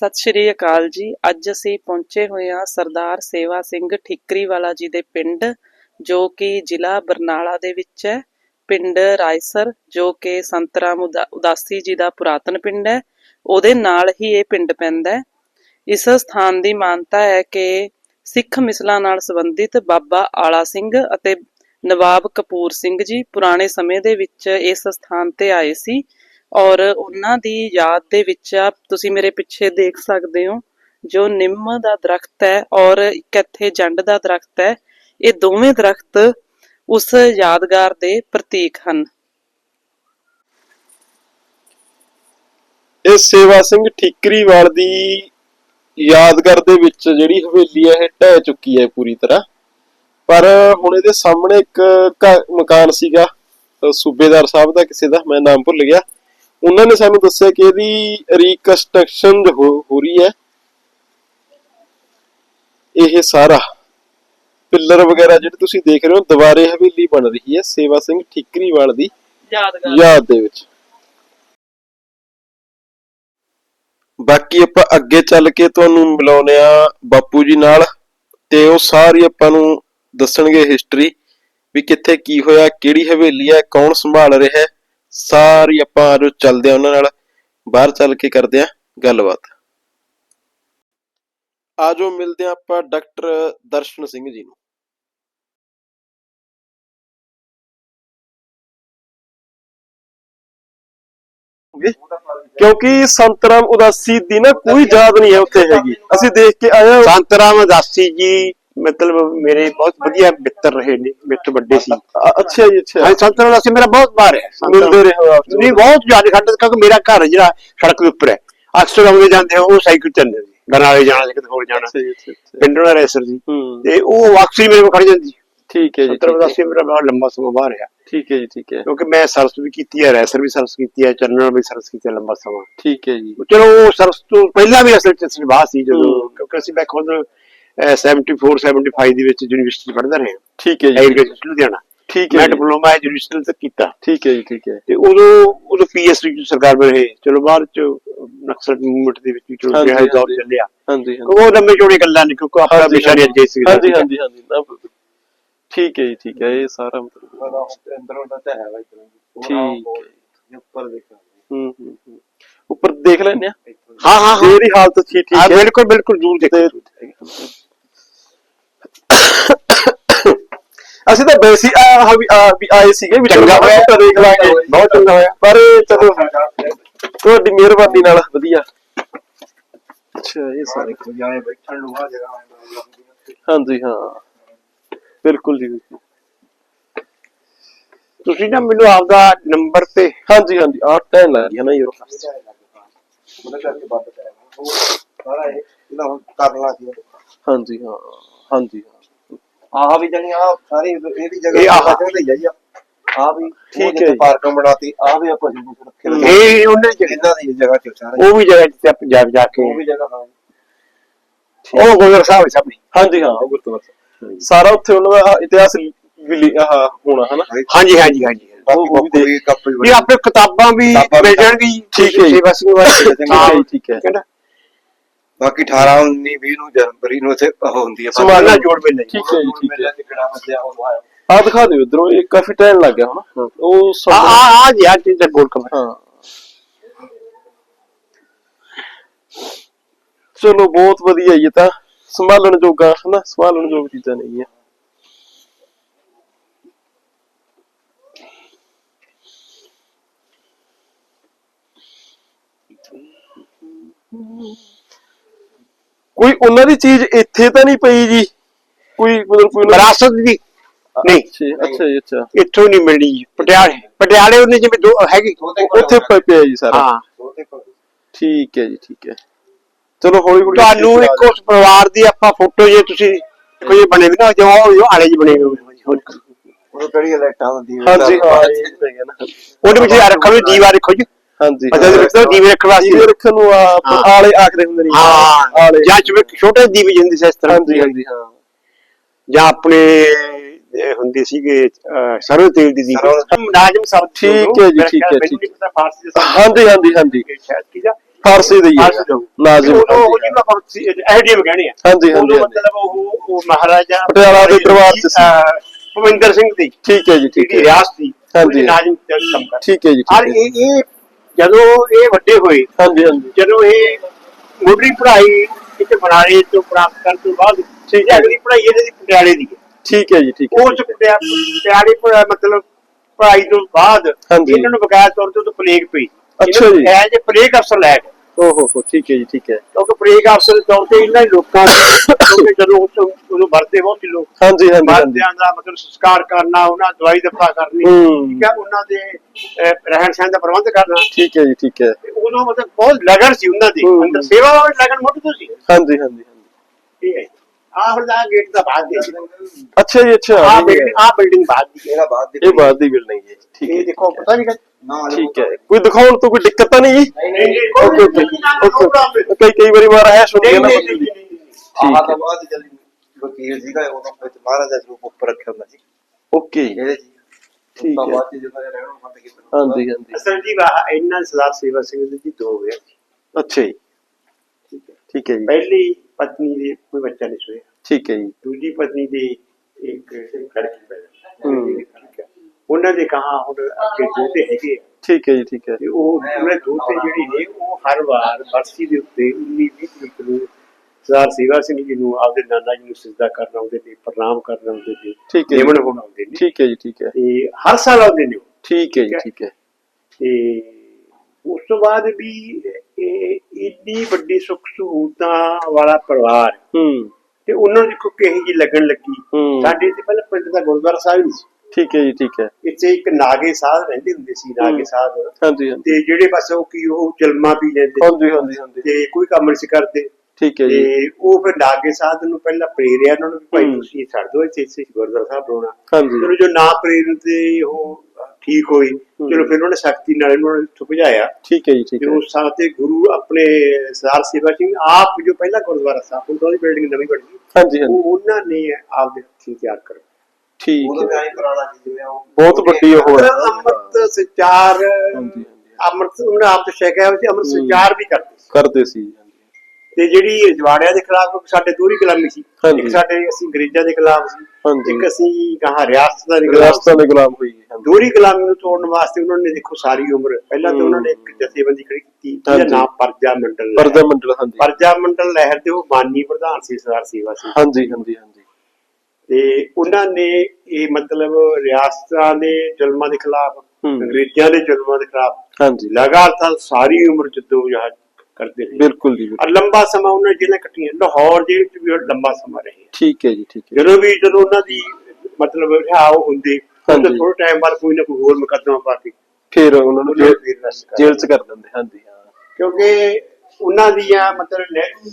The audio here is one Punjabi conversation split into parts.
ਸਤਿ ਸ਼੍ਰੀ ਅਕਾਲ ਜੀ। ਅੱਜ ਅਸੀਂ ਪਹੁੰਚੇ ਹੋਏ ਹਾਂ ਸਰਦਾਰ ਸੇਵਾ ਸਿੰਘ ਠੀਕਰੀਵਾਲਾ ਜੀ ਦੇ ਪਿੰਡ, ਜੋ ਕਿ ਜ਼ਿਲ੍ਹਾ ਬਰਨਾਲਾ ਦੇ ਵਿੱਚ ਹੈ। ਪਿੰਡ ਰਾਇਸਰ ਜੋ ਕਿ ਸੰਤਰਾਮ ਉਦਾਸੀ ਜੀ ਦਾ ਪੁਰਾਤਨ ਪਿੰਡ ਹੈ। ਉਹਦੇ ਨਾਲ ਹੀ ਇਹ ਪਿੰਡ ਪੈਂਦਾ ਹੈ। ਇਸ ਸਥਾਨ ਦੀ ਮਾਨਤਾ ਹੈ ਕਿ ਸਿੱਖ ਮਿਸਲਾਂ ਨਾਲ ਸੰਬੰਧਿਤ ਬਾਬਾ ਆਲਾ ਸਿੰਘ ਅਤੇ ਨਵਾਬ ਕਪੂਰ ਸਿੰਘ ਜੀ ਪੁਰਾਣੇ ਸਮੇਂ ਦੇ ਵਿੱਚ ਇਸ ਸਥਾਨ ਤੇ ਆਏ ਸੀ। ਔਰ ਉਹਨਾਂ ਦੀ ਯਾਦ ਦੇ ਵਿੱਚ ਆ ਤੁਸੀਂ ਮੇਰੇ ਪਿੱਛੇ ਦੇਖ ਸਕਦੇ ਹੋ, ਜੋ ਨਿੰਮ ਦਾ ਦਰਖਤ ਹੈ ਔਰ ਇੱਕ ਇੱਥੇ ਜੰਡ ਦਾ ਦਰਖਤ ਹੈ, ਇਹ ਦੋਵੇਂ ਦਰਖਤ ਉਸ ਯਾਦਗਾਰ ਦੇ ਪ੍ਰਤੀਕ ਹਨ। ਇਹ ਸੇਵਾ ਸਿੰਘ ਠੀਕਰੀਵਾਲ ਦੀ ਯਾਦਗਾਰ ਦੇ ਵਿੱਚ ਜਿਹੜੀ ਹਵੇਲੀ ਹੈ, ਇਹ ਢਹਿ ਚੁੱਕੀ ਹੈ ਪੂਰੀ ਤਰ੍ਹਾਂ। ਪਰ ਹੁਣ ਇਹਦੇ ਸਾਹਮਣੇ ਇੱਕ ਮਕਾਨ ਸੀਗਾ ਸੂਬੇਦਾਰ ਸਾਹਿਬ ਦਾ ਕਿਸੇ ਦਾ, ਮੈਂ ਨਾਮ ਭੁੱਲ ਗਿਆ। ਉਹਨਾਂ ਨੇ ਸਾਨੂੰ ਦੱਸਿਆ ਕਿ ਇਹਦੀ ਰੀਕਨਸਟਰਕਸ਼ਨ ਹੋ ਰਹੀ ਹੈ ਇਹ ਸਾਰਾ ਪਿੱਲਰ ਵਗੈਰਾ ਜਿਹੜੇ ਤੁਸੀਂ ਦੇਖ ਰਹੇ ਹੋ ਦੁਬਾਰੇ ਹਵੇਲੀ ਬਣ ਰਹੀ ਹੈ ਸੇਵਾ ਸਿੰਘ ਠੀਕਰੀਵਾਲ ਦੀ ਯਾਦਗਾਰ। ਯਾਦ ਦੇ ਵਿੱਚ। ਬਾਕੀ ਆਪਾਂ ਅੱਗੇ ਚੱਲ ਕੇ ਤੁਹਾਨੂੰ ਮਿਲਾਉਨੇ ਆ ਬਾਪੂ ਜੀ ਨਾਲ ਤੇ ਉਹ ਸਾਰੀ ਆਪਾਂ ਨੂੰ ਦੱਸਣਗੇ ਹਿਸਟਰੀ ਵੀ ਕਿੱਥੇ ਕੀ ਹੋਇਆ ਕਿਹੜੀ ਹਵੇਲੀ ਹੈ ਕੌਣ ਸੰਭਾਲ ਰਿਹਾ ਹੈ ਸਾਰੀ ਆਪਾਂ ਆਜੋ ਚੱਲਦੇ ਆ ਉਹਨਾਂ ਨਾਲ, ਬਾਹਰ ਚੱਲ ਕੇ ਕਰਦੇ ਆ ਗੱਲਬਾਤ। ਆਜੋ ਮਿਲਦੇ ਆ ਆਪਾਂ ਡਾਕਟਰ ਦਰਸ਼ਨ ਸਿੰਘ ਜੀ ਨੂੰ। ਕਿਉਂਕਿ ਸੰਤਰਾਮ ਉਦਾਸੀ ਦੀ ਨਾ ਕੋਈ ਯਾਦ ਨਹੀਂ ਹੈ ਉੱਥੇ ਹੈਗੀ। ਅਸੀਂ ਦੇਖ ਕੇ ਆਏ ਹਾਂ। ਸੰਤ ਰਾਮਦਾਸੀ ਜੀ ਮਤਲਬ ਮੇਰੇ ਬਹੁਤ ਵਧੀਆ ਮਿੱਤਰ ਰਹੇ ਨੇ ਮੇਰੇ ਤੋਂ ਵੱਡੇ ਸੀ। ਅੱਛਾ ਜੀ ਅੱਛਾ। ਹਾਂ ਸੰਤ ਰਾਮਦਾਸੀ ਮੇਰਾ ਬਹੁਤ ਬਾਰ ਹੈ। ਮਿਲਦੇ ਰਹੇ ਹੋ ਆਪ ਨਹੀਂ ਬਹੁਤ ਜ਼ਿਆਦਾ ਖੰਡ ਕਿਉਂਕਿ ਮੇਰਾ ਘਰ ਜਿਹੜਾ ਸੜਕ ਦੇ ਉੱਪਰ ਹੈ। ਅਕਸਰ ਆਉਂਦੇ ਜਾਂਦੇ ਹੋ ਉਹ ਸਾਈਕਲ ਜਾਂਦੇ ਸੀ ਬਰਨਾਲੇ ਜਾਣਾ ਸੀ ਕਿਤੇ ਹੋਰ ਜਾਣਾ। ਪਿੰਡ ਦਾ ਰੈਸਰ ਸੀ ਤੇ ਉਹ ਹੀ ਮੇਰੇ ਕੋਲ ਖੜ ਜਾਂਦੀ। ਠੀਕ ਹੈ ਜੀ ਸੰਤ ਰਾਮਦਾਸੀ ਮੇਰਾ ਬਹੁਤ ਲੰਬਾ ਸਮਾਂ ਬਾਹਰ ਹੈ ਠੀਕ ਹੈ ਜੀ ਠੀਕ ਹੈ। ਕਿਉਂਕਿ ਮੈਂ ਸਰਸ ਵੀ ਕੀਤੀ ਹੈ ਰੈਸਰ ਵੀ ਸਰਸ ਕੀਤੀ ਹੈ ਚੰਨਣ ਵੀ ਸਰਸ ਕੀਤੀ ਹੈ ਲੰਬਾ ਸਮਾਂ। ਠੀਕ ਹੈ ਜੀ। ਚਲੋ ਉਹ ਸਰਸ ਤੋਂ ਪਹਿਲਾਂ ਵੀ ਅਸਲ ਚ ਸਲਵਾਹ ਸੀ ਜਦੋਂ। ਕਿਉਂਕਿ ਅਸੀਂ ਮੈਂ ਖੁਦ 74 75 ਦੇ ਵਿੱਚ ਯੂਨੀਵਰਸਿਟੀ ਪੜ੍ਹਦਾ ਰਿਹਾ। ਠੀਕ ਹੈ ਜੀ। ਐਗਰੀਕਲਚਰ ਲੁਧਿਆਣਾ। ਠੀਕ ਹੈ ਮੈਂ ਡਿਪਲੋਮਾ ਯੂਨੀਵਰਸਿਟੀ ਤੱਕ ਕੀਤਾ। ਠੀਕ ਹੈ ਜੀ ਠੀਕ ਹੈ। ਤੇ ਉਦੋਂ ਉਦੋਂ ਪੀਐਸਡੀ ਸਰਕਾਰ ਬਣੇ। ਰਹੇ ਚਲੋ ਬਾਅਦ ਚ ਨਕਸਲ ਮੂਵਮੈਂਟ ਦੇ ਵਿੱਚ ਵੀ ਚਲੋ ਰਿਹਾ ਦੌਰ। ਚੱਲਿਆ। ਹਾਂਜੀ ਹਾਂਜੀ। ਉਹ ਲੰਮੇ ਚੌੜੇ ਗੱਲਾਂ ਨਹੀਂ ਕਿਉਂਕਿ ਆਪਣਾ ਵਿਸ਼ਾ ਨਹੀਂ ਅੱਜੇ ਸੀ। ਹਾਂਜੀ ਹਾਂਜੀ ਹਾਂਜੀ। ਨਾ ਬਿਲਕੁਲ। ਠੀਕ ਹੈ ਜੀ ਠੀਕ ਹੈ। ਇਹ ਸਾਰਾ ਮਤਲਬ ਅੰਦਰੋਂ ਦਾ ਤਾਂ ਹੈ ਵਾ ਇਤਨਾ ਠੀਕ ਹੈ। ਉੱਪਰ ਦੇਖਾ ਹੂੰ ਹੂੰ ਹੂੰ। ਉੱਪਰ ਦੇਖ ਲੈਣੇ ਆ ਹਾਂ ਹਾਂ ਹਾਂ। ਹਾਲਤ ਠੀਕ ਠੀਕ ਹੈ ਬਿਲਕੁਲ ਬਿਲਕੁਲ। ਦੂਰ ਦੇਖੋ। ਅਸੀਂ ਤਾਂ ਵੈਸੇ ਆਏ ਸੀਗੇ ਵੀ ਚੰਗਾ ਹੋਇਆ। ਤਾਂ ਦੇਖ ਲਾਂਗੇ ਬਹੁਤ ਚੰਗਾ ਹੋਇਆ। ਪਰ ਚਲੋ ਤੁਹਾਡੀ ਮਿਹਰਬਾਨੀ ਨਾਲ ਵਧੀਆ। ਅੱਛਾ ਇਹ ਸਾਰੇ ਜਾਏ ਬੈਠਣ ਨੂੰ ਆ ਜਗ੍ਹਾ ਹਾਂਜੀ ਹਾਂ। ਬਿਲਕੁਲ ਜੀ। ਤੁਸੀਂ ਨਾ ਮੈਨੂੰ ਆਪਦਾ ਨੰਬਰ ਤੇ ਹਾਂਜੀ ਹਾਂਜੀ ਆ ਟਾਈਮ ਲੱਗ ਗਿਆ ਨਾ ਯਾਰ ਉਹਦੇ ਕਰਕੇ ਬੰਦ ਕਰਿਆ। ਉਹ ਸਾਰਾ ਇਹ ਇਹਦਾ ਹੁਣ ਕਰਨਾ ਸੀ ਹਾਂਜੀ ਹਾਂ ਹਾਂਜੀ ਹਾਂ। ਆਹ ਵੀ ਜਣੀ ਆ ਸਾਰੀ ਇਹਦੀ ਜਗ੍ਹਾ ਇਹ ਆਹ। ਲਈ ਜਾਈ ਆ। ਆ ਵੀ ਠੀਕ ਹੈ ਜੀ। ਪਾਰਕ ਬਣਾਤੀ ਆ ਵੀ ਆਪਾਂ ਨੂੰ ਰੱਖੇ ਆ। ਇਹ ਉਹਨੇ ਇਹਨਾਂ ਦੀ ਜਗ੍ਹਾ ਚ ਸਾਰਾ ਉਹ ਵੀ ਜਗ੍ਹਾ ਜਿੱਥੇ ਆਪਾਂ ਜਾ ਜਾ ਕੇ ਉਹ ਵੀ ਜਗ੍ਹਾ ਹਾਂ। ਉਹ ਗੁਰਦੁਆਰਾ ਸਾਹਿਬ ਹੈ ਸਾਹਮਣੇ। ਹਾਂਜੀ ਹਾਂ ਗੁਰਦੁਆਰਾ ਸਾਰਾ ਉੱਥੇ ਉਹਨਾਂ ਦਾ ਇਤਿਹਾਸ ਵੀ ਆਹ ਹੋਣਾ ਹਨਾ? ਹਾਂਜੀ। ਹਾਂਜੀ ਹਾਂਜੀ ਉਹ- ਉਹ ਵੀ ਦੇਖ- ਕੱਪ ਵੀ ਇਹ ਆਪਣੇ ਕਿਤਾਬਾਂ ਵੀ ਵੀ ਜਾਣਗੀਆਂ। ਠੀਕ ਹੈ ਜੀ। ਸਿੰਘ ਵਾਸਤੇ ਠੀਕ ਹੈ ਜੀ, ਠੀਕ ਹੈ। ਬਾਕੀ 18 19 20 ਨੂੰ ਜਨਵਰੀ ਨੂੰ ਇੱਥੇ ਉਹ ਹੁੰਦੀ ਹੈ। ਸਮਾਨਾ ਜੋੜ ਮੇਲੇ ਠੀਕ ਹੈ ਜੀ ਠੀਕ ਹੈ। ਮੇਲਾ ਜਿਹੜਾ ਵੱਜਿਆ ਉਹ ਆਇਆ। ਆ ਦਿਖਾ ਦਿਓ ਇਧਰੋਂ ਇਹ ਕਾਫੀ ਟਾਈਮ ਲੱਗ ਗਿਆ ਹੁਣ ਉਹ ਆ ਸਭ ਆ ਆ ਜੀ ਆ ਚੀਜ਼ ਦਾ ਗੋਲ ਕਮਰ। ਹਾਂ। ਚਲੋ ਬਹੁਤ ਵਧੀਆ ਜੀ ਇਹ ਤਾਂ। ਸੰਭਾਲਣ ਜੋਗਾ ਹਨਾ? ਸੰਭਾਲਣ ਯੋਗ ਚੀਜ਼ਾਂ ਨਹੀਂ ਹੈ ਕੋਈ ਉਹਨਾਂ ਦੀ ਚੀਜ਼ ਇੱਥੇ ਤਾਂ ਨਹੀਂ ਪਈ ਜੀ? ਕੋਈ ਮਤਲਬ ਕੋਈ ਵਿਰਾਸਤ ਦੀ? ਨਹੀਂ। ਅੱਛਾ ਅੱਛਾ ਜੀ, ਅੱਛਾ। ਇੱਥੋਂ ਨਹੀਂ ਮਿਲਣੀ ਜੀ। ਪਟਿਆਲੇ ਪਟਿਆਲੇ ਉਹਨੇ ਜਿਵੇਂ ਦੋ ਹੈਗੀ। ਉੱਥੇ ਪਏ ਪਿਆ ਜੀ ਸਾਰਾ। ਹਾਂ। ਠੀਕ ਹੈ ਜੀ ਠੀਕ ਹੈ। ਚਲੋ ਹੌਲੀ ਹੌਲੀ ਤੁਹਾਨੂੰ ਇੱਕ ਉਸ ਪਰਿਵਾਰ ਦੀ ਆਪਾਂ ਫੋਟੋ ਜੇ ਤੁਸੀਂ ਕੋਈ ਬਣੇ ਵੀ ਨਾ ਜੋ ਉਹ ਆਲੇ ਜੀ ਬਣੇ ਹੋਏ ਉਹ ਕਿਹੜੀ ਲਾਈਟਾਂ ਹੁੰਦੀਆਂ ਹਾਂਜੀ ਹਾਂ। ਉਹਦੇ ਵਿੱਚ ਯਾਰ ਰੱਖੋ ਦੀਵਾਰ ਰੱਖੋ ਜੀ। ਹਾਂਜੀ। ਅੱਛਾ ਵਿੱਚ ਤਾਂ ਦੀਵੇ ਰੱਖਣ ਦੀਵੇ ਵਾਸਤੇ ਰੱਖਣ ਨੂੰ। ਆਲੇ ਆਖਦੇ ਹੁੰਦੇ ਨੇ। ਹਾਂ ਆਲੇ। ਜਾਂ ਜਿਵੇਂ ਛੋਟੇ ਦੀਵੇ ਜਿੰਦੇ ਸੀ ਇਸ ਤਰ੍ਹਾਂ ਹਾਂਜੀ ਹਾਂਜੀ ਹਾਂ। ਜਾਂ ਆਪਣੇ ਹੁੰਦੇ ਸੀਗੇ ਸਰੋਂ ਤੇਲ ਦੀ ਦੀਵੇ ਮੁਲਾਜ਼ਮ ਸਰ ਠੀਕ ਹੈ ਜੀ, ਠੀਕ ਹੈ, ਠੀਕ। ਫਾਰਸੀ ਹਾਂਜੀ ਹਾਂਜੀ ਹਾਂਜੀ। ਜਾ ਫਾਰਸੀ ਦੀ ਫਾਰਸੀ। ਨਾਜ਼ਿਮ, ਉਹ ਜਿਹਨੂੰ ਆਪਾਂ ਐਡੀਐਮ ਕਹਿੰਦੇ ਆ। ਹਾਂਜੀ, ਹਾਂਜੀ। ਮਤਲਬ ਉਹ ਮਹਾਰਾਜਾ ਪਟਿਆਲਾ ਦੇ ਦਰਬਾਰ 'ਚ ਭੁਪਿੰਦਰ ਸਿੰਘ ਦੀ। ਠੀਕ ਹੈ ਜੀ ਠੀਕ ਹੈ। ਰਿਆਸਤ ਹਾਂਜੀ। ਨਾਜ਼ਿਮ ਕੰਮ ਕਰ ਠੀਕ ਹੈ ਜੀ ਔਰ ਠੀਕ ਹੈ। ਇਹ ਇਹ ਜਦੋਂ ਇਹ ਵੱਡੇ ਹੋਏ ਹਾਂਜੀ ਹਾਂਜੀ। ਜਦੋਂ ਇਹ ਮੁੱਢਲੀ ਪੜ੍ਹਾਈ ਇੱਥੇ ਬਨਾਲੇ ਤੋਂ ਪ੍ਰਾਪਤ ਕਰਨ ਤੋਂ ਬਾਅਦ ਤੇ ਅਗਲੀ ਪੜ੍ਹਾਈ ਇਹਨਾਂ ਦੀ ਪਟਿਆਲੇ ਦੀ ਹੈ। ਠੀਕ ਹੈ ਜੀ ਠੀਕ ਹੈ। ਪਟਿਆ- ਪਟਿਆਲੇ ਪੜ੍ਹਾ- ਮਤਲਬ ਪੜ੍ਹਾਈ ਤੋਂ ਬਾਅਦ ਹਾਂਜੀ। ਇਹਨਾਂ ਨੂੰ ਬਕਾਇਆ ਤੌਰ ਤੇ ਉਦੋਂ ਪਲੇਗ ਪਈ। ਅੱਛਾ ਜੀ। ਐ ਜੇ ਪਲੇਗ ਅਫਸਰ ਲੈ ਗਏ। ਓਹੋ ਹੋ ਠੀਕ ਹੈ ਜੀ ਠੀਕ ਹੈ। ਕਿਉਂਕਿ ਪਲੇਗ ਅਫਸਰ ਦੇ ਤੌਰ ਤੇ ਇਹਨਾਂ ਲੋਕਾਂ ਦੇ ਕਿਉਂਕਿ ਜਦੋਂ ਉਸ ਉਦੋਂ ਵਰਤੇ ਬਹੁਤ ਲੋਕ। ਹਾਂਜੀ ਹਾਂਜੀ ਹਾਂਜੀ। ਮਰਦਿਆਂ ਦਾ ਮਤਲਬ ਸੰਸਕਾਰ ਕਰਨਾ ਉਹਨਾਂ ਦਵਾਈ ਦਫਾ ਕਰਨੀ ਹੂੰ। ਠੀਕ ਹੈ ਉਹਨਾਂ ਦੇ ਅਹ, ਰਹਿਣ ਸਹਿਣ ਦਾ ਪ੍ਰਬੰਧ ਕਰਨਾ। ਠੀਕ ਹੈ ਜੀ ਠੀਕ ਹੈ। ਤੇ ਉਦੋਂ ਮਤਲਬ ਬਹੁਤ ਲਗਨ ਸੀ ਉਹਨਾਂ ਦੀ। ਹੂੰ। ਅੰਦਰ ਸੇਵਾ ਵਿੱਚ ਲਗਨ ਮੁੱਢ ਤੋਂ ਸੀ। ਹਾਂਜੀ ਹਾਂਜੀ ਹਾਂਜੀ। ਠੀਕ ਹੈ ਆਹ ਹੁਣ ਦਾ ਗੇਟ ਦਾ ਬਾਅਦ ਦੇ ਅੱਛਾ ਜੀ ਅੱਛਾ। ਆਹ ਬਿਲਡਿੰਗ ਆਹ ਬਿਲਡਿੰਗ ਬਾਅਦ ਦੀ ਹੈ। ਇਹਦਾ ਬਾਅਦ ਦੇ ਇਹ ਬਾਅਦ ਦੀ ਬਿਲਡਿੰਗ ਹੈ ਠੀਕ ਹੈ ਇਹ ਦੇਖੋ ਪਤਾ ਨਹੀਂ ਨਾ ਠੀਕ ਹੈ। ਕੋਈ ਦਿਖਾਉਣ ਤੋਂ ਕੋਈ ਦਿੱਕਤ ਤਾਂ ਨਹੀਂ ਜੀ? ਨਹੀਂ ਨਹੀਂ ਓਕੇ ਓਕੇ। ਓਕੇ। ਕਈ ਕਈ ਵਾਰੀ ਮਾਰ ਆਇਆ ਸੁਣੀ ਨਾ ਬੰਦੇ ਦੀ ਆਹ ਤਾਂ ਬਾਅਦ ਜਲਦੀ ਵਕੀਲ ਸੀਗਾ ਉਦੋਂ ਵਿੱਚ ਮਹਾਰਾਜਾ ਸਰੂਪ ਉੱਪਰ ਰੱਖਿਆ ਹੁੰਦਾ ਸੀ। ਓਕੇ ਇਹਦੇ ਜੀ। ਠੀਕ ਹੈ। ਬਾਅਦ ਜਦੋਂ ਰਹਿਣਾ ਬੰਦ ਕੀਤਾ ਹਾਂਜੀ ਹਾਂਜੀ। ਅਸਲ ਜੀ ਵਾਹ ਇੰਨਾ ਸਰਦਾਰ ਸੇਵਾ ਸਿੰਘ ਜੀ ਦੋ ਹੋਏ ਅੱਛਾ ਜੀ। ਠੀਕ ਹੈ। ਠੀਕ ਹੈ ਜੀ। ਪਹਿਲੀ ਪਤਨੀ ਦੇ ਕੋਈ ਬੱਚਾ ਨਹੀਂ ਸੋਇਆ ਠੀਕ ਹੈ ਜੀ ਦੂਜੀ ਪਤਨੀ ਦੇ ਇੱਕ ਲੜਕੀ ਪੈਦਾ ਹੂੰ। ਠੀਕ ਹੈ। ਉਹਨਾਂ ਦੇ ਕਹਾ ਹੁਣ ਅੱਗੇ ਦੋਤੇ ਹੈਗੇ। ਠੀਕ ਹੈ ਜੀ ਠੀਕ ਹੈ ਤੇ ਉਹ ਉਹਨੇ ਦੋਤੇ ਜਿਹੜੀ ਨੇ ਉਹ ਹਰ ਵਾਰ ਬਰਸੀ ਦੇ ਉੱਤੇ 19 20 ਤਰੀਕ ਨੂੰ ਸਰਦਾਰ ਸੇਵਾ ਸਿੰਘ ਜੀ ਨੂੰ ਆਪਦੇ ਨਾਨਾ ਜੀ ਨੂੰ ਸਿਜਦਾ ਕਰਨ ਆਉਂਦੇ ਨੇ ਪ੍ਰਣਾਮ ਕਰਨ ਆਉਂਦੇ ਨੇ ਠੀਕ ਹੈ ਜੀ। ਨਿਮਨ ਹੋਣ ਆਉਂਦੇ ਨੇ ਠੀਕ ਹੈ ਜੀ ਠੀਕ ਹੈ ਤੇ ਹਰ ਸਾਲ ਆਉਂਦੇ ਨੇ। ਠੀਕ ਹੈ ਜੀ ਠੀਕ ਹੈ ਤੇ ਉਸ ਤੋਂ ਬਾਅਦ ਵੀ ਇਹ ਇੰਨੀ ਵੱਡੀ ਸੁੱਖ ਸਹੂਲਤਾਂ ਵਾਲਾ ਪਰਿਵਾਰ ਹੂੰ। ਤੇ ਉਹਨਾਂ ਨੂੰ ਦੇਖੋ ਕਿਹੋ ਜੀ ਲੱਗਣ ਲੱਗੀ। ਸਾਡੇ ਇੱਥੇ ਪਹਿਲਾਂ ਪਿੰਡ ਦਾ ਗੁਰਦੁਆਰਾ ਸਾਹਿਬ ਨਹੀਂ ਸੀ। ਠੀਕ ਹੈ ਜੀ ਠੀਕ ਹੈ। ਇੱਥੇ ਇੱਕ ਨਾਗੇ ਸਾਧ ਰਹਿੰਦੇ ਹੁੰਦੇ ਸੀ ਨਾਗੇ ਸਾਧ। ਹਾਂਜੀ ਤੇ ਜਿਹੜੇ ਬਸ ਉਹ ਕੀ ਉਹ ਚਲਮਾ ਪੀ ਲੈਂਦੇ। ਹਾਂਜੀ ਹਾਂਜੀ ਹਾਂਜੀ। ਤੇ ਕੋਈ ਕੰਮ ਨਹੀਂ ਸੀ ਕਰਦੇ। ਠੀਕ ਹੈ ਜੀ। ਤੇ ਉਹ ਫਿਰ ਨਾਗੇ ਸਾਧ ਨੂੰ ਪਹਿਲਾਂ ਪ੍ਰੇਰਿਆ ਉਹਨਾਂ ਨੂੰ ਭਾਈ। ਤੁਸੀਂ ਛੱਡ ਦਿਓ ਇੱਥੇ ਇੱਥੇ ਗੁਰਦੁਆਰਾ ਸਾਹਿਬ ਬਣਾਉਣਾ। ਹਾਂਜੀ। ਜੋ ਨਾ ਪ੍ਰੇਰਨ ਤੇ ਉਹ ਠੀਕ ਹੋਈ। ਚਲੋ ਫਿਰ ਉਹਨਾਂ ਸ਼ਕਤੀ ਨਾਲ ਇਹਨਾਂ ਨੂੰ ਠੀਕ ਹੈ ਜੀ ਠੀਕ ਹੈ। ਉਸ ਸਾਲ ਤੇ ਗੁਰੂ ਆਪਣੇ ਸਰਦਾਰ ਸੇਵਾ ਸਿੰਘ ਆਪ ਜੋ ਪਹਿਲਾ ਗੁਰਦੁਆਰਾ ਸਾਹਿਬ ਉਹਦੀ ਬਿਲਡਿੰਗ ਨਵੀਂ ਬਣੀ ਹਾਂਜੀ ਹਾਂਜੀ। ਉਹ ਉਹਨਾਂ ਨੇ ਆਪਦੇ ਹੱਥੀਂ ਤਿਆਰ ਕਰ ਠੀਕ ਹੈ। ਮੈਂ ਆਈ ਪੁਰਾਣਾ ਜਿਵੇਂ ਉਹ ਬਹੁਤ ਵੱਡੀ ਉਹ ਹੈ। ਅੰਮ੍ਰਿਤ ਸੰਚਾਰ ਹਾਂਜੀ ਹਾਂਜੀ। ਅੰਮ੍ਰਿਤ ਉਹਨਾਂ ਆਪ ਤੋਂ ਛਕਿਆ ਹੋਇਆ ਸੀ ਅੰਮ੍ਰਿਤ ਹੂੰ। ਸੰਚਾਰ ਵੀ ਕਰਦੇ ਸੀ। ਕਰਦੇ ਸੀ ਤੇ ਜਿਹੜੀ ਰਜਵਾੜਿਆਂ ਦੇ ਖਿਲਾਫ ਸਾਡੇ ਦੋਹਰੀ ਗੁਲਾਮੀ ਸੀ। ਇੱਕ ਸਾਡੇ ਅਸੀਂ ਅੰਗਰੇਜ਼ਾਂ ਦੇ ਖਿਲਾਫ ਸੀ। ਇੱਕ ਅਸੀਂ ਕਹਾ ਰਿਆਸਤਾਂ ਦੇ ਖਿਲਾਫ ਰਿਆਸਤਾਂ ਦੇ ਗੁਲਾਮ ਹੋਈ ਦੋਹਰੀ ਗੁਲਾਮੀ ਨੂੰ ਤੋੜਨ ਵਾਸਤੇ ਉਹਨਾਂ ਨੇ ਦੇਖੋ ਸਾਰੀ ਉਮਰ ਪਹਿਲਾਂ ਤਾਂ। ਉਹਨਾਂ ਨੇ ਇੱਕ ਜਥੇਬੰਦੀ ਖੜੀ ਕੀਤੀ ਜਿਹਦਾ। ਨਾਮ ਪਰਜਾ ਮੰਡਲ। ਪਰਦਾ ਮੰਡਲ ਹਾਂਜੀ ਪਰਜਾ ਮੰਡਲ ਲਹਿਰ ਦੇ ਉਹ ਮਾਨੀ ਪ੍ਰਧਾਨ ਸੀ ਸਰਦਾਰ ਸੇਵਾ ਸਿੰਘ ਹਾਂਜੀ ਹਾਂਜੀ ਹਾਂਜੀ ਤੇ ਉਹਨਾਂ ਨੇ ਇਹ ਮਤਲਬ ਰਿਆਸਤਾਂ ਦੇ ਜ਼ੁਲਮਾਂ ਦੇ ਖਿਲਾਫ। ਅੰਗਰੇਜ਼ਾਂ ਦੇ ਜ਼ੁਲਮਾਂ ਦੇ ਖਿਲਾਫ ਹਾਂਜੀ ਲਗਾਤਾਰ ਸਾਰੀ ਉਮਰ ਜਦੋਜਹਿਦ ਕਰਦੇ ਰਹੇ ਬਿਲਕੁਲ ਜੀ। ਔਰ ਲੰਬਾ ਸਮਾਂ ਉਹਨਾਂ ਜੇਲ੍ਹਾਂ ਕੱਟੀਆਂ ਲਾਹੌਰ ਜੇਲ੍ਹ ਚ ਵੀ ਉਹ ਲੰਬਾ ਸਮਾਂ ਰਹੇ। ਠੀਕ ਹੈ ਜੀ ਠੀਕ ਹੈ। ਜਦੋਂ ਵੀ ਜਦੋਂ ਉਹਨਾਂ ਦੀ ਮਤਲਬ ਰਿਹਾ ਉਹ ਹੁੰਦੀ। ਤਾਂ ਥੋੜੇ ਟਾਈਮ ਬਾਅਦ ਕੋਈ ਨਾ ਕੋਈ ਹੋਰ ਮੁਕੱਦਮਾ ਪਾ ਕੇ ਫਿਰ ਉਹਨਾਂ ਨੂੰ ਜੇਲ੍ਹ ਚ ਕਰ ਦਿੰਦੇ ਹਾਂਜੀ ਹਾਂ। ਕਿਉਂਕਿ ਉਹਨਾਂ ਦੀਆਂ ਮਤਲਬ ਨਹਿਰੂ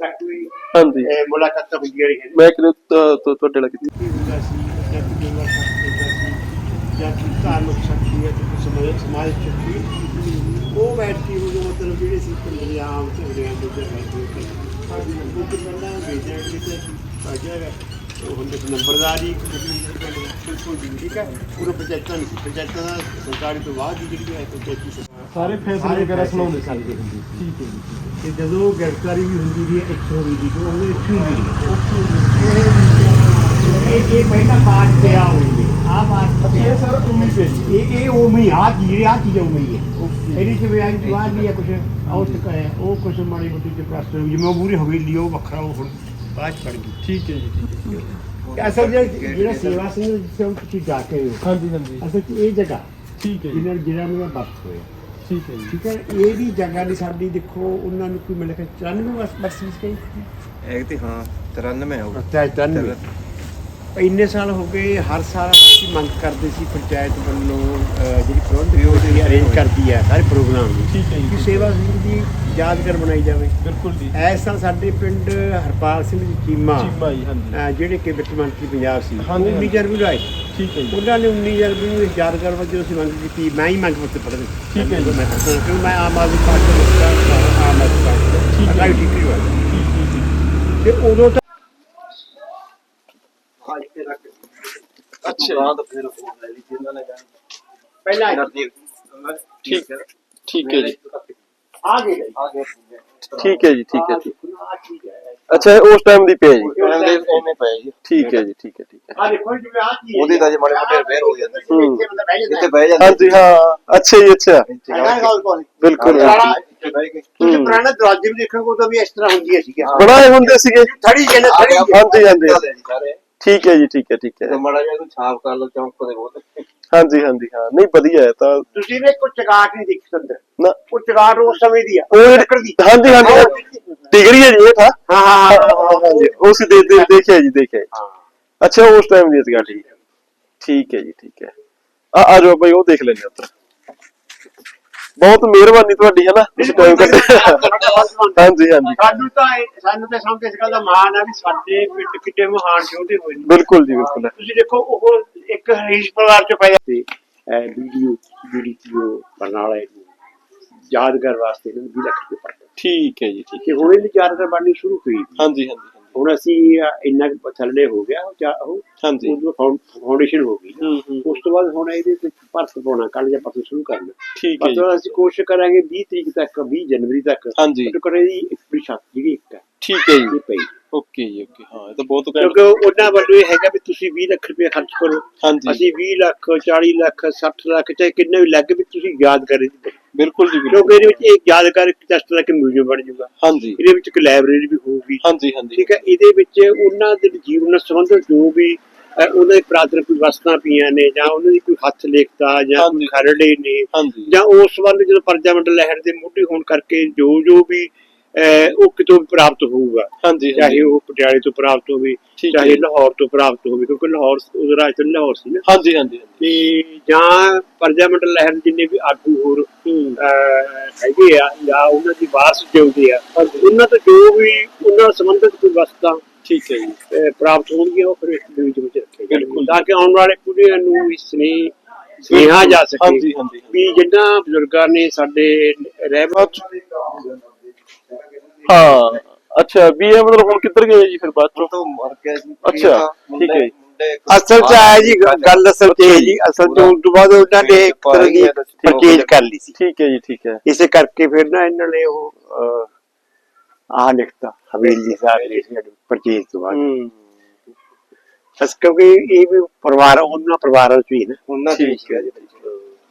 ਤੱਕ ਵੀ ਹਾਂਜੀ। ਇਹ ਮੁਲਾਕਾਤਾਂ ਹੁੰਦੀਆਂ ਰਹੀਆਂ। ਮੈਂ ਕਿਹਾ ਤੁਹਾਡੇ ਨਾਲ ਕੀਤੀ ਕੀ ਹੁੰਦਾ ਸੀ ਜਾਂ ਕੋਈ ਜੰਗਲ ਹੁੰਦਾ ਸੀ ਜਾਂ ਧਾਰਮਿਕ ਸ਼ਕਤੀ ਹੈ ਤੇ ਸਮਾਜ ਸਮਾਜਿਕ ਸ਼ਕਤੀ ਉਹ ਬੈਠ ਉਹ ਮਤਲਬ ਜਿਹੜੇ ਸੀ ਪੰਜਾਬ ਝਗੜਿਆਂ ਦੇ ਉੱਤੇ ਬੈਠੇ ਸਾਡੀ ਉਹ ਤੋਂ ਪਹਿਲਾਂ ਵੇਚਿਆ ਕਿਤੇ ਪਾਜਾ ਉਹ ਹੁੰਦੇ ਨੰਬਰਦਾਰੀ ਠੀਕ ਹੈ। ਪੂਰੇ ਪੰਚਾਇਤਾਂ ਸੀ ਪੰਚਾਇਤਾਂ ਦਾ ਸਰਕਾਰੀ ਤੋਂ ਬਾਅਦ ਹੀ ਜਿਹੜੀ ਹੈ ਪੰਚਾਇਤੀ ਸਰਕਾਰ ਸਾਰੇ ਸਾਰੇ ਵਗੈਰਾ ਸੁਣਾਉਂਦੇ ਸਨ ਠੀਕ ਹੈ ਤੇ ਜਦੋਂ ਗ੍ਰਿਫਤਾਰੀ ਵੀ ਹੁੰਦੀ ਸੀ ਇੱਥੋਂ ਵੀ ਦੀ ਉਹ ਇੱਥੋਂ ਵੀ। ਇਹ ਇਹ ਪਹਿਲਾ ਪਾਠ ਪਿਆ ਹੋਈ ਹੈ ਆ ਪਾਠ ਇਹ ਸਰ ਉਮੀ ਪੇਜ ਇਹ ਇਹ ਉਮੀ ਆ ਚੀਜ਼ ਆ ਚੀਜ਼ ਉਮੀ ਹੈ ਇਹਦੀ ਚ ਵੀ ਅੱਜ ਬਾਅਦ ਵੀ ਹੈ ਕੁਝ ਆਉਟ ਹੈ ਉਹ ਕੁਝ ਮਾੜੀ ਮੋਟੀ ਚ ਪ੍ਰਸਤ ਜਿਵੇਂ ਉਹ ਪੂਰੀ ਹਵੇਲੀ ਉਹ ਵੱਖਰਾ ਉਹ ਹੁਣ ਬਾਅਦ ਚ ਪੜ ਗਈ ਠੀਕ ਹੈ ਜੀ ਠੀਕ ਹੈ ਅਸਲ ਜਿਹੜਾ ਸੇਵਾ ਸਿੰਘ ਜਿੱਥੇ ਤੁਸੀਂ ਜਾ ਕੇ ਹੋ ਹਾਂਜੀ ਹਾਂਜੀ ਅਸਲ ਚ ਇਹ ਜਗ੍ਹਾ ਠੀਕ ਹੈ ਜੀ ਜਿਹੜਾ ਮੇਰਾ ਬਰਥ ਹੋਇਆ ਠੀਕ ਹੈ ਠੀਕ ਹੈ ਇਹ ਵੀ ਜਗ੍ਹਾ ਦੀ ਸਾਡੀ ਦੇਖੋ ਉਹਨਾਂ ਨੂੰ ਕੋਈ ਮਿਲ ਕੇ 94 ਬਸ ਬਸ ਕਹੀ ਇੱਕ ਤੇ ਹਾਂ 93 ਹੋ ਅੱਛਾ 93 ਇੰਨੇ ਸਾਲ ਹੋ ਗਏ ਹਰ ਸਾਲ ਅਸੀਂ ਮੰਗ ਕਰਦੇ ਸੀ ਪੰਚਾਇਤ ਵੱਲੋਂ ਜਿਹੜੀ ਪ੍ਰਬੰਧਕ ਉਹਦੀ ਅਰੇਂਜ ਕਰਦੀ ਹੈ ਸਾਰੇ ਪ੍ਰੋਗਰਾਮ ਨੂੰ ਠੀਕ ਹੈ ਕਿ ਸੇਵਾ ਸਿੰਘ ਦੀ ਯਾਦਗਾਰ ਬਣਾਈ ਜਾਵੇ। ਬਿਲਕੁਲ ਜੀ। ਇਸ ਸਾਲ ਸਾਡੇ ਪਿੰਡ ਹਰਪਾਲ ਸਿੰਘ ਜੀ ਚੀਮਾ ਚੀਮਾ ਜੀ ਹਾਂਜੀ। ਅਹ, ਜਿਹੜੇ ਕਿ ਵਿੱਤ ਮੰਤਰੀ ਪੰਜਾਬ ਸੀ ਹਾਂਜੀ, ਉਹ 19 ਜਨਵਰੀ ਨੂੰ ਆਏ। ਠੀਕ ਹੈ ਉਹਨਾਂ ਨੇ 19 ਜਨਵਰੀ ਨੂੰ ਯਾਦਗਾਰ ਵਜੋਂ ਅਸੀਂ ਮੰਗ ਕੀਤੀ ਮੈਂ ਹੀ ਮੰਗ ਪੱਤਰ ਪੜ੍ਹਦੇ ਠੀਕ ਹੈ। ਮੈਂ ਕਿਉਂਕਿ ਮੈਂ ਆਮ ਆਦਮੀ ਪਾਰਟੀ ਦਾ ਆਮ ਆਦਮੀ ਪਾਰਟੀ ਠੀਕ ਹੈ ਦਾ ਠੀਕ ਠੀਕ ਠੀਕ ਤੇ ਉਦੋਂ ਤਾਂ ਅੱਛਾ। ਬਾਅਦ ਫਿਰ ਉਹ ਲੈ ਲਈ ਸੀ ਇਹਨਾਂ ਨੇ ਪਹਿਲਾਂ ਐਨਰਜੀ ਠੀਕ ਠੀਕ ਹੈ। ਜੀ। ਆ ਗਏ ਆ ਗਏ ਠੀਕ ਹੈ। ਜੀ ਠੀਕ ਹੈ ਅੱਛਾ ਉਸ ਟਾਈਮ ਦੀ ਜੀ। ਪਏ ਜੀ। ਠੀਕ ਹੈ ਜੀ ਠੀਕ ਹੈ ਠੀਕ ਹੈ। ਆ ਦੇਖੋ ਜਿਵੇਂ ਆ ਚੀਜ਼ ਉਹਦੀ ਤਾਂ ਜੇ ਮਾੜੇ ਮੋਟੇ ਰਿਪੇਅਰ ਹੋ ਜਾਂਦੇ ਹੂੰ। ਇੱਥੇ ਬੰਦਾ ਬਹਿ ਜਾਂਦਾ ਇੱਥੇ ਬਹਿ ਜਾਂਦੇ ਹਾਂਜੀ ਹਾਂ। ਅੱਛਾ ਜੀ ਅੱਛਾ। ਬਿਲਕੁਲ ਕੇ ਤੁਸੀਂ। ਪੁਰਾਣੇ ਦਰਵਾਜ਼ੇ ਵੀ ਦੇਖੋਗੇ ਤਾਂ ਵੀ ਇਸ ਤਰ੍ਹਾਂ ਹੁੰਦੀਆਂ ਸੀਗੀਆਂ। ਬਣਾਏ ਹੁੰਦੇ ਸੀਗੇ। ਥੜੀ ਜਿਹੀ ਥੜੀ ਹਾਂਜੀ, ਹਾਂਜੀ। ਠੀਕ ਹੈ ਜੀ ਠੀਕ ਹੈ ਠੀਕ ਤੇ ਹੈ ਮਾੜਾ ਜਿਹਾ ਇਹਨੂੰ ਛਾਪ ਕਰ ਲਓ ਚੌਂਕ ਦੇ ਬਹੁਤ ਹਾਂਜੀ ਹਾਂਜੀ ਹਾਂ ਨਹੀਂ ਵਧੀਆ ਹੈ ਤਾਂ। ਤੁਸੀਂ ਨੇ ਕੋਈ ਚਗਾਟ ਨਹੀਂ ਦੇਖੀ ਅੰਦਰ। ਨਾ। ਉਹ ਚਗਾਟ ਉਸ ਸਮੇਂ ਦੀ ਆ ਉਹ ਜਿਹੜੀ- ਹਾਂਜੀ ਹਾਂਜੀ ਡਿਗਰੀ ਹੈ ਜੀ ਇਹ ਤਾਂ? ਹਾਂ ਹਾਂ ਹਾਂ ਹਾਂ ਹਾਂਜੀ ਉਹ ਸੀ ਦੇ ਦੇ- ਦੇਖਿਆ ਜੀ ਦੇਖਿਆ ਜੀ। ਹਾਂ। ਅੱਛਾ ਉਸ ਟਾਈਮ ਦੀ ਸੀਗਾ ਠੀਕ ਹੈ। ਠੀਕ ਹੈ ਜੀ ਠੀਕ ਹੈ। ਆ ਆ ਜਾਓ ਭਾਈ ਉਹ ਦੇਖ ਲੈਂਦੇ ਉੱਧਰ। ਬਹੁਤ ਮਿਹਰਬਾਨੀ ਤੁਹਾਡੀ ਹੈ ਨਾ ਇਸ ਟਾਈਮ ਕੱਢਿਆ ਹਾਂਜੀ ਹਾਂਜੀ। ਸਾਨੂੰ ਤਾਂ ਸਾਨੂੰ ਤਾਂ ਸਮਝ ਇਸ ਗੱਲ ਦਾ ਮਾਣ ਆ ਵੀ ਸਾਡੇ ਪਿੰਡ ਕਿਤੇ ਮਹਾਨ ਯੋਧੇ ਹੋਏ ਨੇ। ਬਿਲਕੁਲ ਜੀ ਬਿਲਕੁਲ। ਤੁਸੀਂ ਦੇਖੋ ਉਹ ਇੱਕ ਹਰੀਸ਼ ਪਰਿਵਾਰ ਚ ਪੈਦਾ ਤੇ ਵੀਡੀਓ ਵੀਡੀਓ ਬਰਨਾਲਾ ਯਾਦਗਾਰ ਵਾਸਤੇ ਇਹਨਾਂ ਨੂੰ 20 ਲੱਖ ਰੁਪਏ ਠੀਕ ਹੈ ਜੀ ਠੀਕ ਕਿ ਹੁਣ ਇਹਦੀ ਯਾਦਗਾਰ ਬਣਨੀ ਸ਼ੁਰੂ ਹੋਈ। ਹਾਂਜੀ ਹਾਂਜੀ। ਹੁਣ ਅਸੀਂ ਇੰਨਾ ਕੁ ਥੱਲੇ ਹੋ ਗਿਆ ਉਹ ਚਾ- ਉਹ ਹਾਂਜੀ। ਫਾਊਂਡੇਸ਼ਨ ਹੋ ਗਈ। ਉਸ ਤੋਂ ਬਾਅਦ ਹੁਣ ਇਹਦੇ ਤੇ ਭਰਤ ਪਾਉਣਾ ਕੱਲ ਜਾਂ ਪਰਸੋਂ ਸ਼ੁਰੂ ਕਰਨਾ। ਠੀਕ ਹੈ ਮਤਲਬ ਅਸੀਂ ਕੋਸ਼ਿਸ਼ ਕਰਾਂਗੇ 20 ਤਰੀਕ ਤੱਕ 20 ਜਨਵਰੀ ਤੱਕ ਹਾਂਜੀ। ਇਹਦੀ ਇੱਕ ਪੂਰੀ ਛੱਤ ਜਿਹੜੀ ਇੱਕ ਹੈ। ਠੀਕ ਹੈ ਜੀ। ਪਈ। ਓਕੇ ਜੀ ਓਕੇ। ਹਾਂ ਇਹ ਤਾਂ ਬਹੁਤ ਕਿਉਂਕਿ ਉਹਨਾਂ ਵੱਲੋਂ ਇਹ ਹੈਗਾ ਵੀ ਤੁਸੀਂ 20 ਲੱਖ ਰੁਪਏ ਖਰਚ ਕਰੋ। ਹਾਂਜੀ। ਅਸੀਂ 20 ਲੱਖ 40 ਲੱਖ 60 ਲੱਖ ਚਾਹੇ ਕਿੰਨੇ ਵੀ ਲੱਗ ਵੀ ਤੁਸੀਂ ਯਾਦ ਕਰੇ। ਬਿਲਕੁਲ ਜੀ ਕਿਉਂਕਿ ਇਹਦੇ ਵਿੱਚ ਇੱਕ ਯਾਦਗਾਰ ਇੱਕ ਟੈਸਟ ਦਾ ਕਿ ਮਿਊਜ਼ੀਅਮ ਬਣ ਜਾਊਗਾ। ਹਾਂਜੀ। ਇਹਦੇ ਵਿੱਚ ਇੱਕ ਲਾਇਬ੍ਰੇਰੀ ਵੀ ਹੋਊਗੀ। ਹਾਂਜੀ ਹਾਂਜੀ। ਠੀਕ ਹੈ? ਇਹਦੇ ਵਿੱਚ ਉਹਨਾਂ ਦੇ ਜੀਵਨ ਨਾਲ ਸੰਬੰਧਿਤ ਜੋ ਵੀ ਉਹਨਾਂ ਦੀ ਪ੍ਰਾਤਨ ਕੋਈ ਵਸਤਾਂ ਪਈਆਂ ਨੇ ਜਾਂ ਉਹਨਾਂ ਦੀ ਕੋਈ ਹੱਥ ਲਿਖਤਾ ਜਾਂ। ਕੋਈ ਖਰੜੇ ਨੇ ਹਾਂਜੀ। ਜਾਂ ਉਸ ਵੱਲ ਜਦੋਂ ਪਰਜਾਮੰਡਲ ਲਹਿਰ ਦੇ ਮੋਢੀ ਹੋਣ ਕਰਕੇ ਜੋ ਜੋ ਵੀ ਉਹ ਕਿਤੋਂ ਵੀ ਪ੍ਰਾਪਤ ਹੋਊਗਾ। ਹਾਂਜੀ ਚਾਹੇ ਉਹ ਪਟਿਆਲੇ ਤੋਂ ਪ੍ਰਾਪਤ ਹੋਵੇ ਚਾਹੇ। ਲਾਹੌਰ ਤੋਂ ਪ੍ਰਾਪਤ ਹੋਵੇ ਕਿਉਂਕਿ ਲਾਹੌਰ ਉਹਦਾ ਰਾਜਧਾਨੀ ਲਾਹੌਰ ਸੀ ਨਾ। ਹਾਂਜੀ ਹਾਂਜੀ ਤੇ ਜਾਂ ਪਰਜਾਮੰਡਲ ਲਹਿਰ ਜਿੰਨੇ ਵੀ ਆਗੂ ਹੋਰ ਹੈਗੇ ਆ ਜਾਂ ਉਹਨਾਂ ਦੀ ਵਾਰਸ ਜਿਉਂਦੇ ਆ ਉਹਨਾਂ ਤੋਂ ਜੋ ਵੀ ਉਹਨਾਂ ਸੰਬੰਧਿਤ ਕੋਈ ਵਸਤਾਂ ਠੀਕ ਹੈ ਜੀ। ਪ੍ਰਾਪਤ ਹੋਣਗੀਆਂ ਉਹ ਫਿਰ ਇਸ ਮਿਊਜ਼ੀਅਮ ਵਿੱਚ ਰੱਖੇ ਬਿਲਕੁਲ। ਤਾਂ ਕਿ ਆਉਣ ਵਾਲੇ ਪੀੜ੍ਹੀਆਂ ਨੂੰ ਇਸ ਨੇ ਸੁਨੇਹਾ ਜਾ ਸਕੇ ਹਾਂਜੀ ਹਾਂਜੀ ਵੀ ਜਿੰਨਾ ਬਜ਼ੁਰਗਾਂ ਨੇ ਸਾਡੇ ਰਹਿਮਤ ਹਾਂ ਅੱਛਾ ਵੀ ਇਹ ਮਤਲਬ ਹੁਣ ਕਿੱਧਰ ਗਏ ਜੀ ਫਿਰ ਬਾਅਦ ਚੋਂ? ਤੋਂ ਮਰ ਗਿਆ ਜੀ ਅੱਛਾ, ਠੀਕ ਹੈ ਜੀ। ਅਸਲ ਚ ਆਇਆ ਜੀ ਗੱਲ ਅਸਲ ਚ ਇਹ ਜੀ ਅਸਲ ਚ ਉਸ ਤੋਂ ਬਾਅਦ ਉਹਨਾਂ ਨੇ ਇੱਕ ਤਰ੍ਹਾਂ ਦੀ ਪਰਚੇਜ ਕਰ ਲਈ ਸੀ। ਠੀਕ ਹੈ ਜੀ ਠੀਕ ਹੈ। ਇਸੇ ਕਰਕੇ ਫਿਰ ਨਾ ਇਹਨਾਂ ਨੇ ਉਹ ਅਹ, ਆਹ ਲਿਖਤਾ ਹਵੇਲੀ ਸਾਹਿਬ ਨੇ ਪਰਚੇਜ ਤੋਂ ਬਾਅਦ। ਹੂੰ। ਬਸ ਕਿਉਂਕਿ ਇਹ ਵੀ ਪਰਿਵਾਰ ਉਹਨਾਂ ਪਰਿਵਾਰਾਂ ਚ ਹੀ ਨਾ। ਉਹਨਾਂ ਦੀ ਠੀਕ ਹੈ। ਜੀ।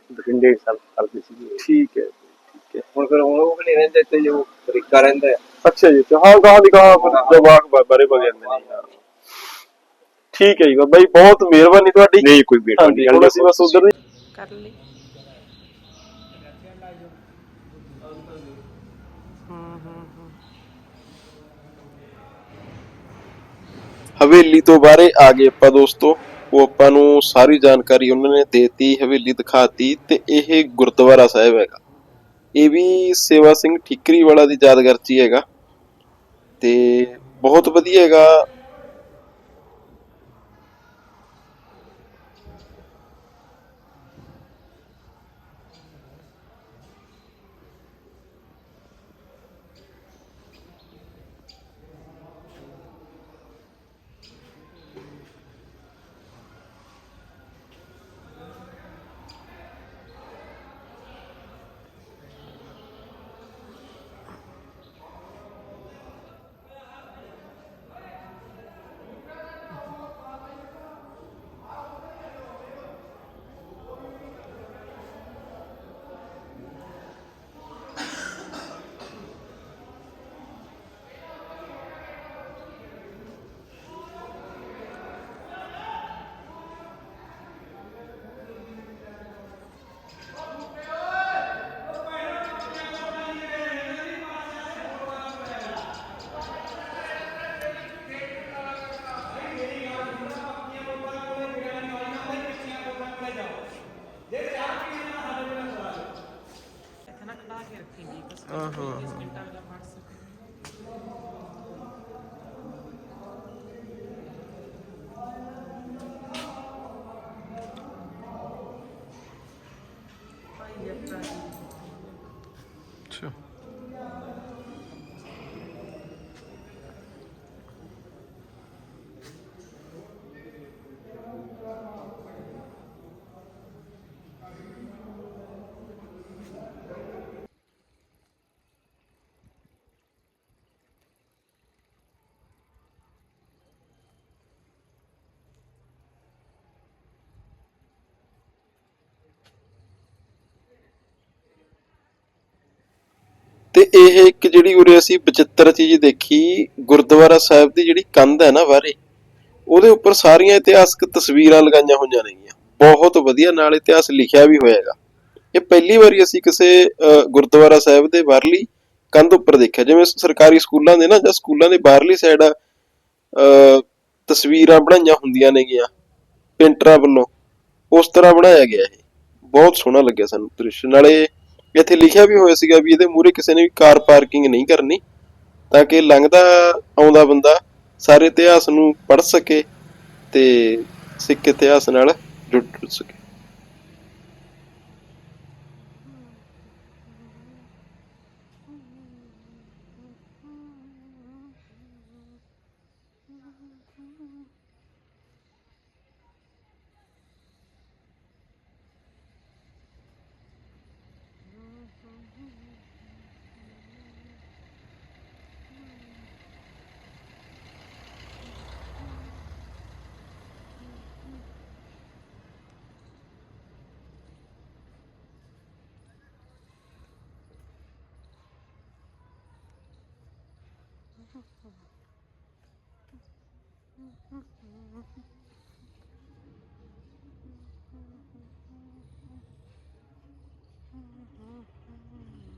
ਬਠਿੰਡੇ ਸਭ ਕਰਦੇ ਸੀ। ਠੀਕ ਹੈ। ਹੁਣ ਫਿਰ ਉਹ ਵੀ ਨਹੀਂ ਰਹਿੰਦੇ ਤੇ ਜੋ ਤਰੀਕਾ ਰਹਿੰਦਾ ਹੈ। ਅੱਛਾ ਜੀ ਅੱਛਾ। ਹਾਂ ਗਾਹਾਂ ਦੀ ਗਾਹਾਂ ਫਿਰ ਜਵਾਕ ਬ- ਬਾਰੇ ਬਗ ਜਾਂਦੇ ਨੇ ਹਾਂ। ਠੀਕ ਹੈ ਜੀ ਜੀ ਬਹੁਤ ਮਿਹਰਬਾਨੀ ਤੁਹਾਡੀ। ਨਹੀਂ ਕੋਈ ਬੇਟਾ ਹਾਂਜੀ ਹੁਣ ਅਸੀਂ ਬਸ ਉਧਰ ਦੀ ਕਰ ਲਈ। ਹਵੇਲੀ ਤੋਂ ਬਾਹਰੇ ਆ ਗਏ ਆਪਾਂ ਦੋਸਤੋ। ਉਹ ਆਪਾਂ ਨੂੰ ਸਾਰੀ ਜਾਣਕਾਰੀ ਉਹਨਾਂ ਨੇ ਦੇਤੀ ਹਵੇਲੀ ਦਿਖਾਤੀ ਤੇ ਇਹ ਗੁਰਦੁਆਰਾ ਸਾਹਿਬ ਹੈਗਾ। ਇਹ ਵੀ ਸੇਵਾ ਸਿੰਘ ਠੀਕਰੀ ਵਾਲਾ ਦੀ ਯਾਦਗਾਰ 'ਚ ਹੀ ਹੈਗਾ ਤੇ ਬਹੁਤ ਵਧੀਆ ਹੈਗਾ ਅੱਛਾ ਤੇ ਇਹ ਇੱਕ ਜਿਹੜੀ ਉਰੇ ਅਸੀਂ ਬਚਿੱਤਰ ਚੀਜ਼ ਦੇਖੀ, ਗੁਰਦੁਆਰਾ ਸਾਹਿਬ ਦੀ ਜਿਹੜੀ ਕੰਧ ਹੈ ਨਾ ਬਾਹਰੇ, ਉਹਦੇ ਉੱਪਰ ਸਾਰੀਆਂ ਇਤਿਹਾਸਕ ਤਸਵੀਰਾਂ ਲਗਾਈਆਂ ਹੋਈਆਂ ਨੇਗੀਆਂ। ਬਹੁਤ ਵਧੀਆ, ਨਾਲ ਇਤਿਹਾਸ ਲਿਖਿਆ ਵੀ ਹੋਇਆਗਾ ਇਹ ਪਹਿਲੀ ਵਾਰੀ ਅਸੀਂ ਕਿਸੇ ਗੁਰਦੁਆਰਾ ਸਾਹਿਬ ਦੇ ਬਾਹਰਲੀ ਕੰਧ ਉੱਪਰ ਦੇਖਿਆ। ਜਿਵੇਂ ਸਰਕਾਰੀ ਸਕੂਲਾਂ ਦੇ ਨਾ, ਜਾਂ ਸਕੂਲਾਂ ਦੇ ਬਾਹਰਲੀ ਸਾਈਡ ਅਹ, ਤਸਵੀਰਾਂ ਬਣਾਈਆਂ ਹੁੰਦੀਆਂ ਨੇਗੀਆਂ, ਪੇਂਟਰਾਂ ਵੱਲੋਂ। ਉਸ ਤਰ੍ਹਾਂ ਬਣਾਇਆ ਗਿਆ ਇਹ। ਬਹੁਤ ਸੋਹਣਾ ਲੱਗਿਆ ਸਾਨੂੰ ਦ੍ਰਿਸ਼। ਨਾਲੇ ਇੱਥੇ ਲਿਖਿਆ ਵੀ ਹੋਇਆ ਸੀਗਾ ਵੀ ਇਹਦੇ ਮੂਹਰੇ ਕਿਸੇ ਨੇ ਵੀ ਕਾਰ ਪਾਰਕਿੰਗ ਨਹੀਂ ਕਰਨੀ, ਤਾਂ ਕਿ ਲੰਘਦਾ ਆਉਂਦਾ ਬੰਦਾ ਸਾਰੇ ਇਤਿਹਾਸ ਨੂੰ ਪੜ੍ਹ ਸਕੇ ਤੇ ਸਿੱਖ ਇਤਿਹਾਸ ਨਾਲ ਜੁੜ ਜੁੜ ਸਕੇ। Mm-hmm.